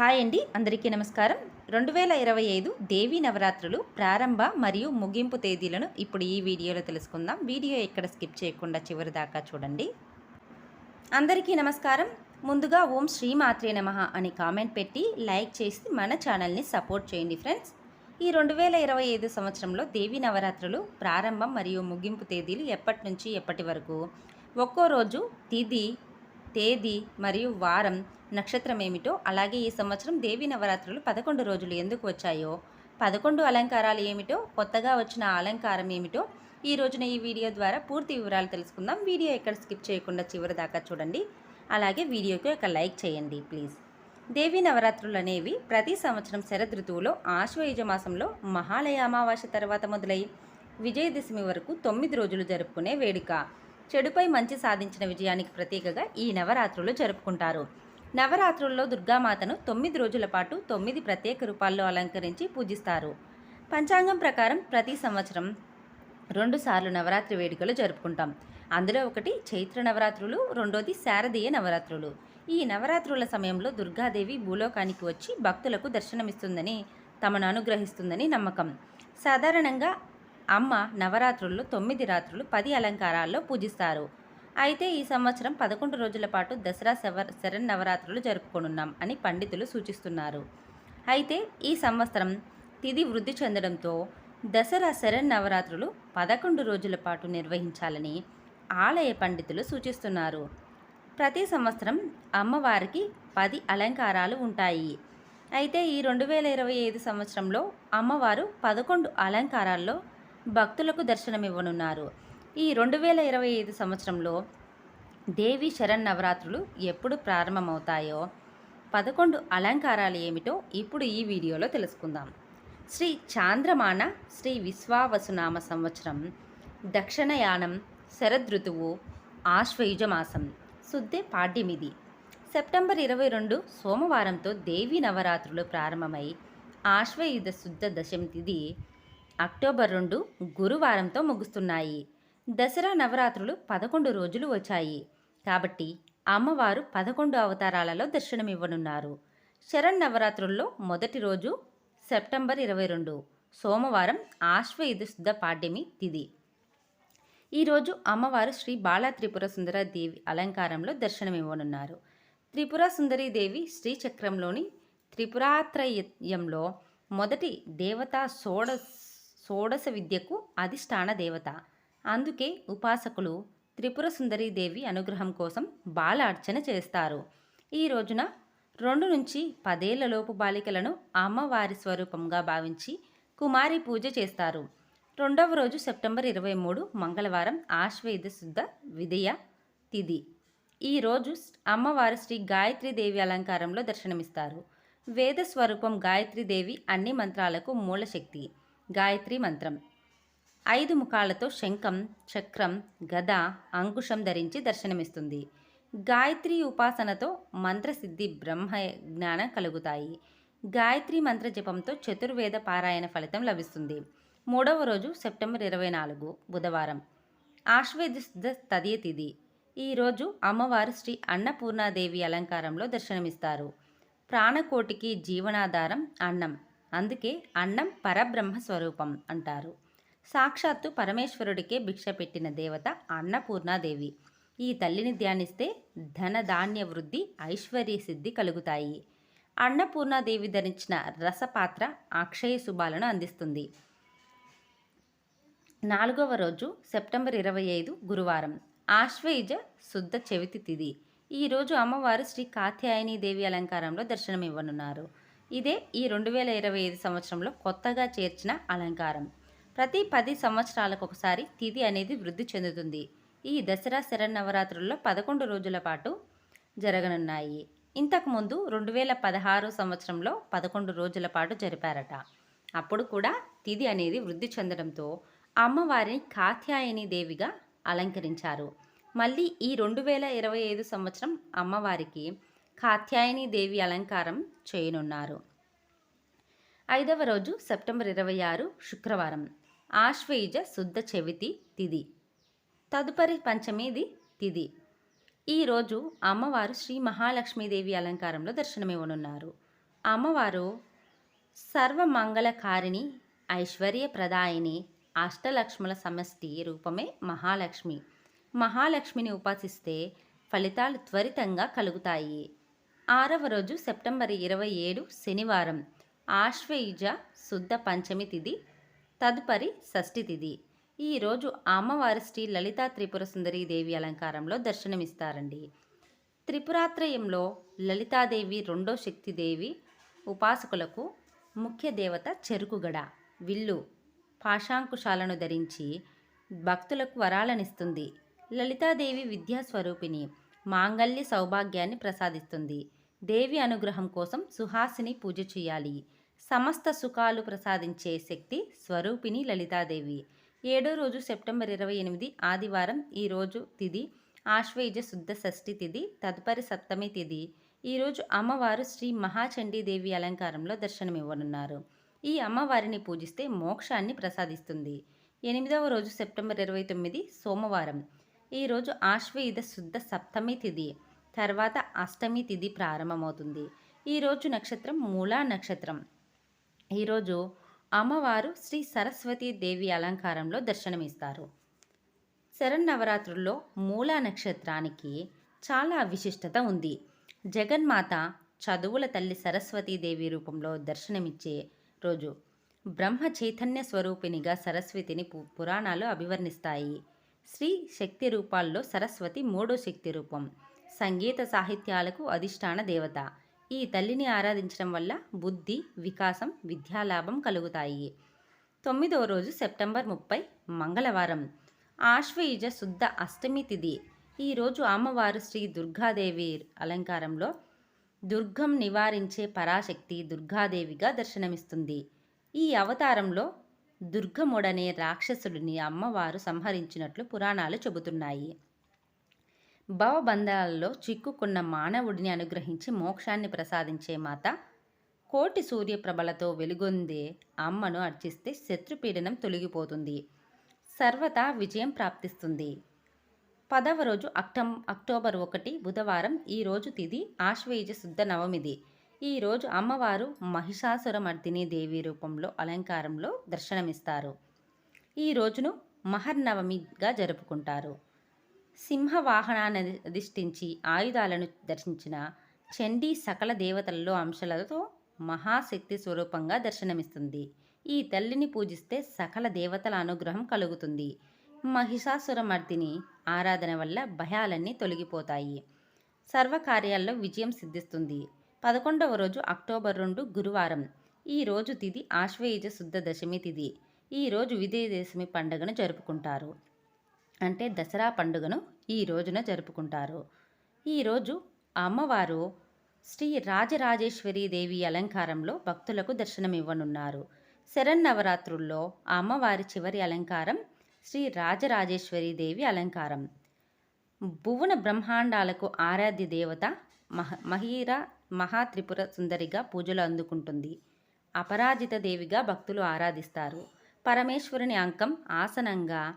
Hi అండి అందరికీ నమస్కారం. రెండు వేల ఇరవై ఐదు దేవీ నవరాత్రులు ప్రారంభ మరియు ముగింపు తేదీలను ఇప్పుడు ఈ వీడియోలో తెలుసుకుందాం. వీడియో ఎక్కడ స్కిప్ చేయకుండా చివరి దాకా చూడండి. అందరికీ నమస్కారం. ముందుగా ఓం శ్రీమాత్రే నమ అని కామెంట్ పెట్టి లైక్ చేసి మన ఛానల్ని సపోర్ట్ చేయండి ఫ్రెండ్స్. ఈ రెండు వేల ఇరవై ఐదు సంవత్సరంలో దేవీ నవరాత్రులు ప్రారంభం మరియు ముగింపు తేదీలు ఎప్పటి నుంచి ఎప్పటి వరకు? ఒక్కో రోజు తిది తేదీ మరియు వారం నక్షత్రం ఏమిటో అలాగే ఈ సంవత్సరం దేవీ నవరాత్రులు పదకొండు రోజులు ఎందుకు వచ్చాయో పదకొండు అలంకారాలు ఏమిటో కొత్తగా వచ్చిన అలంకారం ఏమిటో ఈ రోజున ఈ వీడియో ద్వారా పూర్తి వివరాలు తెలుసుకుందాం. వీడియో ఎక్కడ స్కిప్ చేయకుండా చివరి దాకా చూడండి. అలాగే వీడియోకి ఒక లైక్ చేయండి ప్లీజ్. దేవి నవరాత్రులు అనేవి ప్రతి సంవత్సరం శరదృతువులో ఆశ్వయుజ మాసంలో మహాలయ అమావాస్య తర్వాత మొదలై విజయదశమి వరకు తొమ్మిది రోజులు జరుపుకునే వేడుక. చెడుపై మంచి సాధించిన విజయానికి ప్రతీకగా ఈ నవరాత్రులు జరుపుకుంటారు. నవరాత్రుల్లో దుర్గామాతను తొమ్మిది రోజుల పాటు తొమ్మిది ప్రత్యేక రూపాల్లో అలంకరించి పూజిస్తారు. పంచాంగం ప్రకారం ప్రతి సంవత్సరం రెండుసార్లు నవరాత్రి వేడుకలు జరుపుకుంటాం. అందులో ఒకటి చైత్ర నవరాత్రులు రెండోది శారదీయ నవరాత్రులు. ఈ నవరాత్రుల సమయంలో దుర్గాదేవి భూలోకానికి వచ్చి భక్తులకు దర్శనమిస్తుందని తమను అనుగ్రహిస్తుందని నమ్మకం. సాధారణంగా అమ్మ నవరాత్రుల్లో తొమ్మిది రాత్రులు పది అలంకారాల్లో పూజిస్తారు. అయితే ఈ సంవత్సరం పదకొండు రోజుల పాటు దసరా శవ శరణ్ నవరాత్రులు జరుపుకోనున్నాం అని పండితులు సూచిస్తున్నారు. అయితే ఈ సంవత్సరం తిథి వృద్ధి చెందడంతో దసరా శరణ్ నవరాత్రులు పదకొండు రోజుల పాటు నిర్వహించాలని ఆలయ పండితులు సూచిస్తున్నారు. ప్రతి సంవత్సరం అమ్మవారికి పది అలంకారాలు ఉంటాయి. అయితే ఈ రెండు వేల ఇరవై ఐదు సంవత్సరంలో అమ్మవారు పదకొండు అలంకారాల్లో భక్తులకు దర్శనమివ్వనున్నారు. ఈ రెండు వేల ఇరవై ఐదు సంవత్సరంలో దేవి శరణ్ నవరాత్రులు ఎప్పుడు ప్రారంభమవుతాయో పదకొండు అలంకారాలు ఏమిటో ఇప్పుడు ఈ వీడియోలో తెలుసుకుందాం. శ్రీ చాంద్రమాన శ్రీ విశ్వావసునామ సంవత్సరం దక్షిణయానం శరదృతువు ఆశ్వయుజ మాసం శుద్ధే పాడ్యమిది. సెప్టెంబర్ ఇరవై రెండు సోమవారంతో దేవీ నవరాత్రులు ప్రారంభమై ఆశ్వయుధ శుద్ధ దశమి తిది అక్టోబర్ రెండు గురువారంతో ముగుస్తున్నాయి. దసరా నవరాత్రులు పదకొండు రోజులు వచ్చాయి. కాబట్టి అమ్మవారు పదకొండు అవతారాలలో దర్శనమివ్వనున్నారు. శరణ్ నవరాత్రుల్లో మొదటి రోజు సెప్టెంబర్ ఇరవై రెండు సోమవారం ఆశ్వయుధ శుద్ధ పాడ్యమి తిది. ఈరోజు అమ్మవారు శ్రీ బాలా త్రిపుర సుందరదేవి అలంకారంలో దర్శనమివ్వనున్నారు. త్రిపుర సుందరీదేవి శ్రీచక్రంలోని త్రిపురాత్రయంలో మొదటి దేవతా షోడశ షోడశ విద్యకు అధిష్టాన దేవత. అందుకే ఉపాసకులు త్రిపుర సుందరీదేవి అనుగ్రహం కోసం బాల అర్చన చేస్తారు. ఈ రోజున రెండు నుంచి పదేళ్ళలోపు బాలికలను అమ్మవారి స్వరూపంగా భావించి కుమారి పూజ చేస్తారు. రెండవ రోజు సెప్టెంబర్ ఇరవై మూడు మంగళవారం ఆశ్వేద శుద్ధ విదయ తిథి. ఈ రోజు అమ్మవారు శ్రీ గాయత్రీదేవి అలంకారంలో దర్శనమిస్తారు. వేద స్వరూపం గాయత్రీదేవి అన్ని మంత్రాలకు మూలశక్తి గాయత్రి మంత్రం. ఐదు ముఖాలతో శంఖం చక్రం గద అంకుశం ధరించి దర్శనమిస్తుంది. గాయత్రి ఉపాసనతో మంత్రసిద్ధి బ్రహ్మ జ్ఞానం కలుగుతాయి. గాయత్రి మంత్ర జపంతో చతుర్వేద పారాయణ ఫలితం లభిస్తుంది. మూడవ రోజు సెప్టెంబర్ ఇరవై నాలుగు బుధవారం. ఆశ్వేద తదియ తిథి ఈరోజు అమ్మవారు శ్రీ అన్నపూర్ణాదేవి అలంకారంలో దర్శనమిస్తారు. ప్రాణకోటికి జీవనాధారం అన్నం. అందుకే అన్నం పరబ్రహ్మ స్వరూపం అంటారు. సాక్షాత్తు పరమేశ్వరుడికే భిక్ష పెట్టిన దేవత అన్నపూర్ణాదేవి. ఈ తల్లిని ధ్యానిస్తే ధన ధాన్య వృద్ధి ఐశ్వర్య సిద్ధి కలుగుతాయి. అన్నపూర్ణాదేవి ధరించిన రసపాత్ర అక్షయ శుభాలను అందిస్తుంది. నాలుగవ రోజు సెప్టెంబర్ ఇరవై ఐదు గురువారం. ఆశ్వయుజ శుద్ధ చవితి తిది. ఈరోజు అమ్మవారు శ్రీ కాత్యాయని దేవి అలంకారంలో దర్శనమివ్వనున్నారు. ఇదే ఈ రెండు వేల ఇరవై ఐదు సంవత్సరంలో కొత్తగా చేర్చిన అలంకారం. ప్రతి పది సంవత్సరాలకు ఒకసారి తిథి అనేది వృద్ధి చెందుతుంది. ఈ దసరా శరన్నవరాత్రుల్లో పదకొండు రోజుల పాటు జరగనున్నాయి. ఇంతకుముందు రెండు వేల పదహారు సంవత్సరంలో పదకొండు రోజుల పాటు జరిపారట. అప్పుడు కూడా తిథి అనేది వృద్ధి చెందడంతో అమ్మవారిని కాత్యాయని దేవిగా అలంకరించారు. మళ్ళీ ఈ రెండు వేల ఇరవై ఐదు సంవత్సరం అమ్మవారికి కాత్యాయని దేవి అలంకారం చేయనున్నారు. ఐదవ రోజు సెప్టెంబర్ ఇరవై ఆరు శుక్రవారం. ఆశ్వేజ శుద్ధ చెవితి తిథి తదుపరి పంచమిది తిథి ఈరోజు అమ్మవారు శ్రీ మహాలక్ష్మీదేవి అలంకారంలో దర్శనమివ్వనున్నారు అమ్మవారు సర్వమంగళకారిణి ఐశ్వర్యప్రదాయిని అష్టలక్ష్ముల సమష్టి రూపమే మహాలక్ష్మి. మహాలక్ష్మిని ఉపాసిస్తే ఫలితాలు త్వరితంగా కలుగుతాయి. ఆరవ రోజు సెప్టెంబర్ ఇరవై ఏడు శనివారం. ఆశ్వయుజ శుద్ధ పంచమి తిథి తదుపరి షష్ఠి తిథి ఈరోజు అమ్మవారి శ్రీ లలితా త్రిపుర సుందరీ దేవి అలంకారంలో దర్శనమిస్తారండి. త్రిపురాత్రయంలో లలితాదేవి రెండో శక్తిదేవి ఉపాసకులకు ముఖ్య దేవత చెరుకుగడ. విల్లు పాశాంకుశాలను ధరించి భక్తులకు వరాలనిస్తుంది. లలితాదేవి విద్యాస్వరూపిణి మాంగల్య సౌభాగ్యాన్ని ప్రసాదిస్తుంది. దేవి అనుగ్రహం కోసం సుహాసిని పూజ చేయాలి. సమస్త సుఖాలు ప్రసాదించే శక్తి స్వరూపిణి లలితాదేవి. ఏడో రోజు సెప్టెంబర్ ఇరవై ఎనిమిది ఆదివారం ఈరోజు తిది ఆశ్వయుజ శుద్ధ షష్ఠి తిథి తదుపరి సప్తమి తిథి ఈరోజు అమ్మవారు శ్రీ మహాచండీదేవి అలంకారంలో దర్శనమివ్వనున్నారు. ఈ అమ్మవారిని పూజిస్తే మోక్షాన్ని ప్రసాదిస్తుంది. ఎనిమిదవ రోజు సెప్టెంబర్ ఇరవై తొమ్మిది సోమవారం. ఈరోజు ఆశ్వయుధ శుద్ధ సప్తమి తిథి తర్వాత అష్టమి తిథి ప్రారంభమవుతుంది. ఈరోజు నక్షత్రం మూలా నక్షత్రం. ఈరోజు అమ్మవారు శ్రీ సరస్వతీ దేవి అలంకారంలో దర్శనమిస్తారు. శరన్నవరాత్రుల్లో మూలా నక్షత్రానికి చాలా విశిష్టత ఉంది. జగన్మాత చదువుల తల్లి సరస్వతీదేవి రూపంలో దర్శనమిచ్చే రోజు బ్రహ్మ చైతన్య స్వరూపిణిగా సరస్వతిని పు పురాణాలు అభివర్ణిస్తాయి. శ్రీ శక్తి రూపాల్లో సరస్వతి మూడో శక్తి రూపం సంగీత సాహిత్యాలకు అధిష్టాన దేవత. ఈ తల్లిని ఆరాధించడం వల్ల బుద్ధి వికాసం విద్యాలాభం కలుగుతాయి. తొమ్మిదవ రోజు సెప్టెంబర్ ముప్పై మంగళవారం. ఆశ్వయుజ శుద్ధ అష్టమి తిథి ఈరోజు అమ్మవారు శ్రీ దుర్గాదేవి అలంకారంలో దుర్గం నివారించే పరాశక్తి దుర్గాదేవిగా దర్శనమిస్తుంది. ఈ అవతారంలో దుర్గముడనే రాక్షసుడిని అమ్మవారు సంహరించినట్లు పురాణాలు చెబుతున్నాయి. భవబంధాలలో చిక్కుకున్న మానవుడిని అనుగ్రహించి మోక్షాన్ని ప్రసాదించే మాత కోటి సూర్యప్రభలతో వెలుగొందే అమ్మను అర్చిస్తే శత్రుపీడనం తొలగిపోతుంది. సర్వతా విజయం ప్రాప్తిస్తుంది. పదవ రోజు అక్టం అక్టోబర్ ఒకటి బుధవారం ఈరోజు తిది ఆశ్వేయుజ శుద్ధ నవమిది. ఈరోజు అమ్మవారు మహిషాసురమర్దిని దేవి రూపంలో అలంకారంలో దర్శనమిస్తారు. ఈ రోజును మహర్నవమిగా జరుపుకుంటారు. సింహ వాహనాన్ని అధిష్ఠించి ఆయుధాలను దర్శించిన చండీ సకల దేవతలలో అంశాలతో మహాశక్తి స్వరూపంగా దర్శనమిస్తుంది. ఈ తల్లిని పూజిస్తే సకల దేవతల అనుగ్రహం కలుగుతుంది. మహిషాసురమర్దిని ఆరాధన వల్ల భయాలన్నీ తొలగిపోతాయి. సర్వకార్యాల్లో విజయం సిద్ధిస్తుంది. పదకొండవ రోజు అక్టోబర్ రెండు గురువారం. ఈ రోజు తిది ఆశ్వయుజ శుద్ధ దశమి తిది. ఈ రోజు విజయదశమి పండుగను జరుపుకుంటారు. అంటే దసరా పండుగను ఈ రోజున జరుపుకుంటారు. ఈరోజు అమ్మవారు శ్రీ రాజరాజేశ్వరి దేవి అలంకారంలో భక్తులకు దర్శనమివ్వనున్నారు. శరన్నవరాత్రుల్లో ఆ అమ్మవారి చివరి అలంకారం శ్రీ రాజరాజేశ్వరి దేవి అలంకారం. భువన బ్రహ్మాండాలకు ఆరాధ్య దేవత మహ మహీర మహాత్రిపుర సుందరిగా పూజలు అందుకుంటుంది. అపరాజిత దేవిగా భక్తులు ఆరాధిస్తారు. పరమేశ్వరుని అంకం ఆసనంగా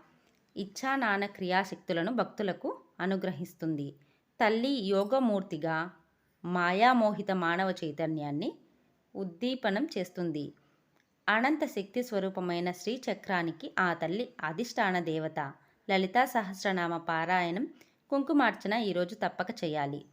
ఇచ్ఛానాన క్రియాశక్తులను భక్తులకు అనుగ్రహిస్తుంది. తల్లి యోగమూర్తిగా మాయామోహిత మానవ చైతన్యాన్ని ఉద్దీపనం చేస్తుంది. అనంత శక్తి స్వరూపమైన శ్రీచక్రానికి ఆ తల్లి అధిష్టాన దేవత. లలితా సహస్రనామ పారాయణం కుంకుమార్చన ఈరోజు తప్పక చేయాలి.